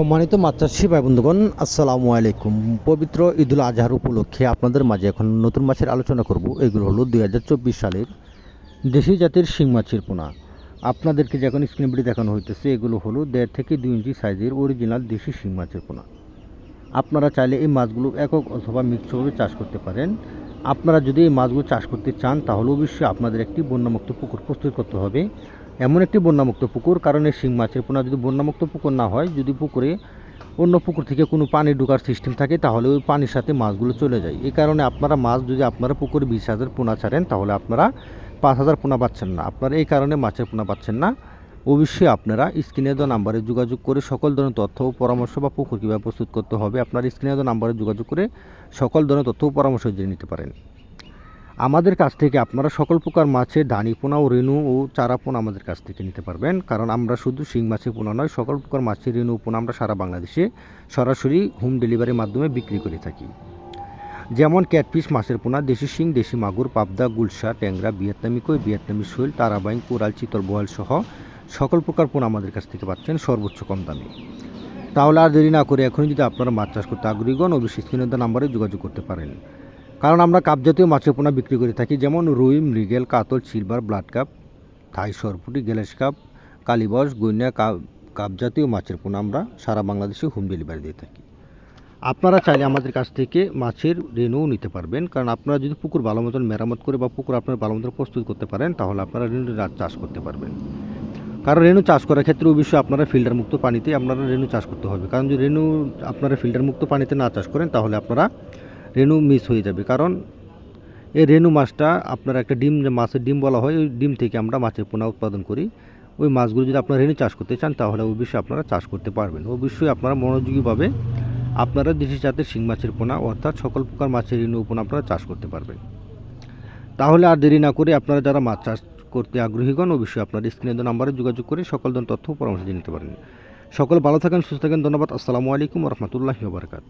সম্মানিত মাত্রাসী ভাই বন্ধুগণ, আসসালামু আলাইকুম। পবিত্র ঈদুল আজহার উপলক্ষে আপনাদের মাঝে এখন নতুন মাছের আলোচনা করব। এগুলো হলো দুই হাজার চব্বিশ সালের দেশি জাতের শিং মাছের পোনা। আপনাদেরকে যে এখন স্ক্রিনবিটি দেখানো হইতেছে, এগুলো হলো দেড় থেকে দুই ইঞ্চি সাইজের অরিজিনাল দেশি শিং মাছের পোনা। আপনারা চাইলে এই মাছগুলো একক অথবা মিক্সভাবে চাষ করতে পারেন। আপনারা যদি এই মাছগুলো চাষ করতে চান, তাহলে অবশ্যই আপনাদের একটি বন্যামুক্ত পুকুর প্রস্তুত করতে হবে। এমন একটি বন্যামুক্ত পুকুর, কারণ এই শিং মাছের পোনা যদি বন্যামুক্ত পুকুর না হয়, যদি পুকুরে অন্য পুকুর থেকে কোনো পানি ঢোকার সিস্টেম থাকে, তাহলে ওই পানির সাথে মাছগুলো চলে যায়। এই কারণে আপনারা মাছ যদি আপনারা পুকুরে বিশ হাজার পোনা ছাড়েন, তাহলে আপনারা পাঁচ হাজার পোনা পাচ্ছেন না। আপনারা এই কারণে মাছের পোনা পাচ্ছেন না। অবশ্যই আপনারা স্ক্রিনে দেওয়া নাম্বারে যোগাযোগ করে সকল ধরনের তথ্য ও পরামর্শ বা পুকুর কীভাবে প্রস্তুত করতে হবে, আপনার স্ক্রিনে দেওয়া নাম্বারে যোগাযোগ করে সকল ধরনের তথ্য ও পরামর্শ জেনে নিতে পারেন। আমাদের কাছ থেকে আপনারা সকল প্রকার মাছের ধানি পোনা ও রেণু ও চারা পোনা আমাদের কাছ থেকে নিতে পারবেন। কারণ আমরা শুধু শিং মাছের পোনা নয়, সকল প্রকার মাছের রেণু পোনা আমরা সারা বাংলাদেশে সরাসরি হোম ডেলিভারির মাধ্যমে বিক্রি করে থাকি। যেমন ক্যাটফিশ মাছের পোনা, দেশি শিং, দেশি মাগুর, পাবদা, গুলশা, ট্যাংরা, ভিয়েতনামি কই, ভিয়েতনামি শৈল তারাবাইন কোরাল, চিতল বোয়াল সহ সকল প্রকার পোনা আমাদের কাছ থেকে পাচ্ছেন সর্বোচ্চ কম দামে। তাহলে আর দেরি না করে এখনই যদি আপনারা মাছ চাষ করতে আগ্রহীগণ অবশ্যই স্ক্রিনের নাম্বারে যোগাযোগ করতে পারেন। কারণ আমরা কাপ জাতীয় মাছের পোনা বিক্রি করে থাকি, যেমন রুই, মৃগেল, কাতল, সিলভার, ব্লাড কাপ, থাই, সরপুটি গ্যালাস কাপ, কালীবস গৈনা কাপ কাপ জাতীয় মাছের পোনা আমরা সারা বাংলাদেশে হোম ডেলিভারি দিয়ে থাকি। আপনারা চাইলে আমাদের কাছ থেকে মাছের রেণুও নিতে পারবেন, কারণ আপনারা যদি পুকুর ভালো মতন মেরামত করে বা পুকুর আপনার ভালো মতন প্রস্তুত করতে পারেন, তাহলে আপনারা রেণু চাষ করতে পারবেন। কারণ রেণু চাষ করার ক্ষেত্রে অবশ্যই আপনারা ফিল্টার মুক্ত পানিতে আপনারা রেণু চাষ করতে হবে। কারণ যদি রেণু আপনারা ফিল্টার মুক্ত পানিতে না চাষ করেন, তাহলে আপনারা রেণু মিস হয়ে যাবে। কারণ এই রেণু মাছটা আপনার একটা ডিম, যে মাছের ডিম বলা হয়, ওই ডিম থেকে আমরা মাছের পোনা উৎপাদন করি। ওই মাছগুলো যদি আপনারা রেণু চাষ করতে চান, তাহলে অবশ্যই আপনারা চাষ করতে পারবেন। অবশ্যই আপনারা মনোযোগীভাবে আপনারা দেশি জাতের শিং মাছের পোনা, অর্থাৎ সকল প্রকার মাছের রেণু পোনা আপনারা চাষ করতে পারবেন। তাহলে আর দেরি না করে আপনারা যারা মাছ চাষ করতে আগ্রহীগণ অবশ্যই আপনার স্ক্রিনের নাম্বারে যোগাযোগ করে সকল ধরনের তথ্য পরামর্শ নিতে পারেন। সকল ভালো থাকেন, সুস্থ থাকেন, ধন্যবাদ। আসসালামু আলাইকুম রহমতুল্লাহি বারকাত